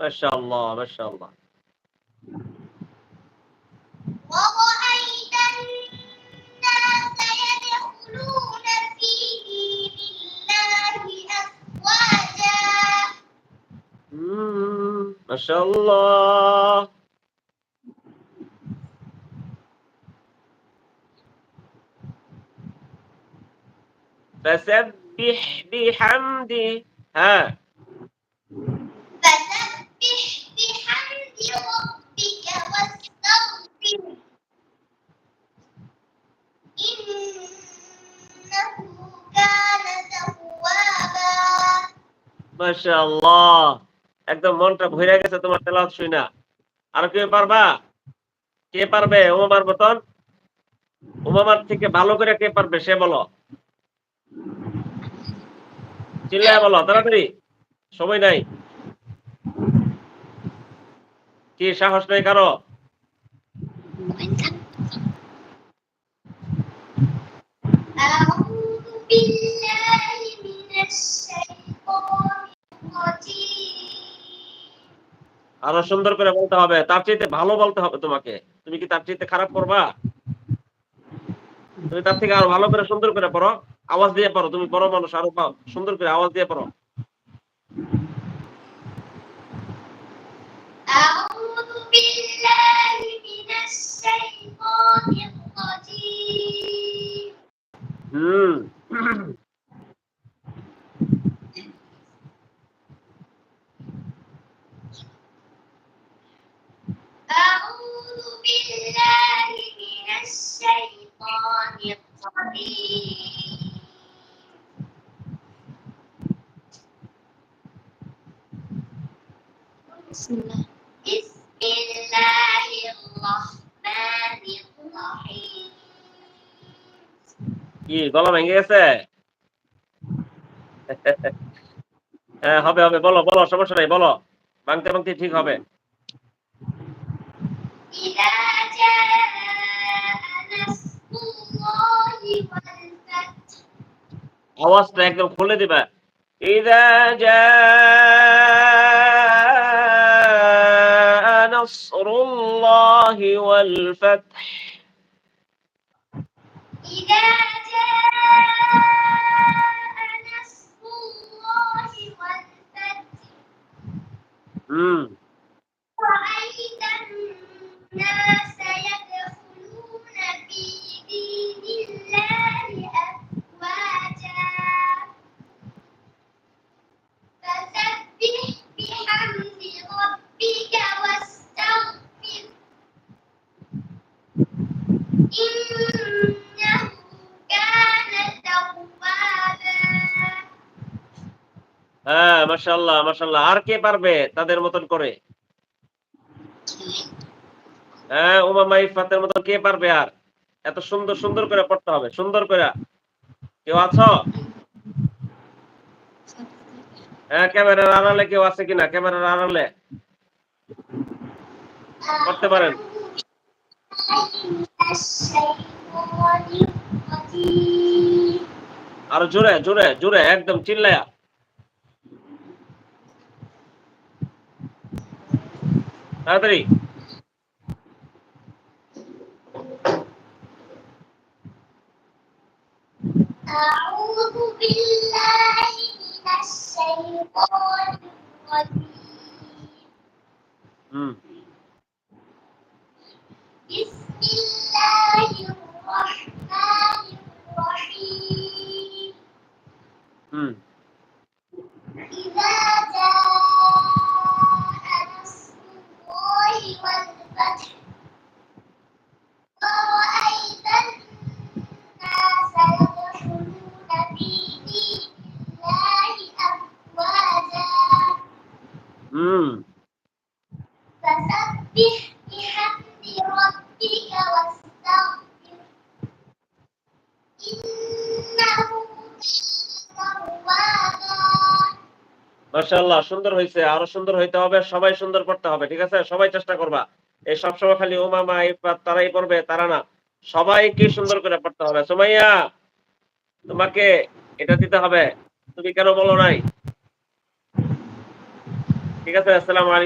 ما شاء الله ما شاء الله. ورأيت الناس يدخلون في دين الله أفواجا. ما شاء الله. فسبح بحمده. ها. একদম মনটা ভরে গেছে তোমার তেলাওয়াত শুইনা আর কেউ পারবা? কে পারবে? উমামার মতন উমামার থেকে ভালো করে কে পারবে? সে বলো। চিল্লায় বলো, তাড়াতাড়ি। সময় নাই। কি সাহস নেই কারও? আরও সুন্দর করে বলতে হবে। তার চাইতে ভালো বলতে হবে তোমাকে। তুমি কি তার চাইতে খারাপ করবা? তুমি তার থেকে আরও ভালো করে সুন্দর করে পড়ো। আওয়াজ দিয়ে পড়ো। তুমি বড় মানুষ, আরও পাও সুন্দর করে আওয়াজ দিয়ে পড়ো। بالله من الشيطان الرجيم بسم الله بسم الله الرحمن الرحيم কি গলা ভেঙে গেছে হ্যাঁ হবে হবে বলো বলো সমস্যা নাই বলো ভাঙতে ভাঙতে ঠিক হবে إذا جاء نصر الله والفتح আওয়াজটা একদম খুলে দিবা إذا جاء نصر الله والفتح إذا جاء হ্যাঁ মাশাআল্লাহ মাশাআল্লাহ। আর কে পারবে তাদের মতন করে? হ্যাঁ উমামা ইফাতের মতন কে পারবে আর? এত সুন্দর সুন্দর করে পড়তে হবে, সুন্দর করে। কেউ আছো? হ্যাঁ ক্যামেরার আড়ালে কেউ আছে কিনা? ক্যামেরার আড়ালে? করতে পারেন। আরও জোরে জোরে জোরে, একদম চিল্লায়া। তাড়াতাড়ি أعوذ بالله من الشيطان الرجيم হুম بسم হুম فسبح بحمد ربك واستغفر إنه كان توابا মাশাআল্লাহ সুন্দর হয়েছে আরো সুন্দর হইতে হবে সবাই সুন্দর করতে হবে ঠিক আছে সবাই চেষ্টা করবা এই সব সময় খালি উমামা ইফাত তারাই পড়বে তারা না সবাইকে সুন্দর করে পড়তে হবে সুমাইয়া তোমাকে এটা দিতে হবে তুমি কেন বলো নাই ঠিক আছে আসসালামু আলাইকুম